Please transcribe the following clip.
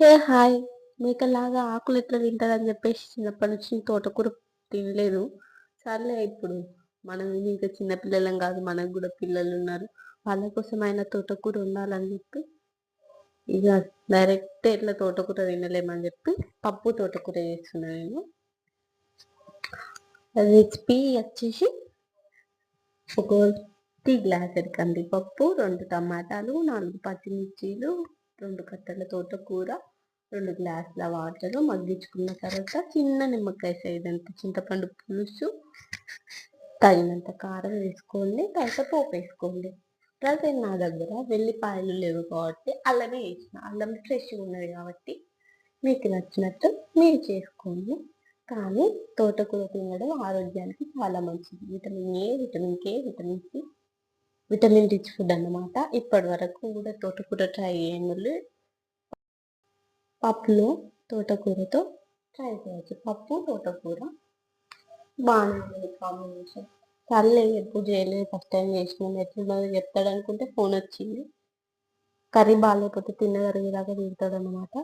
ఏ hi. మేకలాగా ఆకులు ఎట్లా తింటారని చెప్పేసి చిన్నప్పటి నుంచి తోటకూర తినలేదు. సర్లే ఇప్పుడు. మనం ఇంకా చిన్నపిల్లలం కాదు. మనకు కూడా పిల్లలు ఉన్నారు. వాళ్ళ కోసం ఆయన తోటకూర ఉండాలని చెప్పి ఇక డైరెక్ట్ ఇట్లా తోటకూర తినలేమని చెప్పి పప్పు తోటకూర చేస్తున్నా నేను. రెసిపీ వచ్చేసి ఒక టీ గ్లాస్ కందిపప్పు రెండు టమాటాలు నాలుగు పచ్చిమిర్చీలు రెండు కట్టల తోటకూర రెండు గ్లాసుల వాటర్ మగ్గించుకున్న తర్వాత చిన్న నిమ్మకాయ సైజ్ అంత చింతపండు పులుసు తగినంత కారం వేసుకోండి తర్వాత పోపు వేసుకోండి. తర్వాత నా దగ్గర వెల్లిపాయలు లేవు కాబట్టి అల్లమే వేసిన. అల్లం ఫ్రెష్గా ఉన్నది కాబట్టి మీకు నచ్చినట్టు మీరు చేసుకోండి. కానీ తోటకూర తినడం ఆరోగ్యానికి చాలా మంచిది. Vitamin A vitamin K vitamin C vitamin rich food అన్నమాట ఇప్పటి వరకు కూడా తోటకూర ట్రై చేయండి పప్పులో తోటకూరతో ట్రై చేయొచ్చు. పప్పు తోటకూర బాగానే ఉంది కాంబినేషన్. సర్లే ఎప్పుడు చేయలేదు ఫస్ట్ టైం చేసినాం. ఎట్లున్నదో చెప్తాడు అనుకుంటే ఫోన్ వచ్చింది. కర్రీ బాగాలేకపోతే తిన్నదరిగేదాకా తింటాడు అనమాట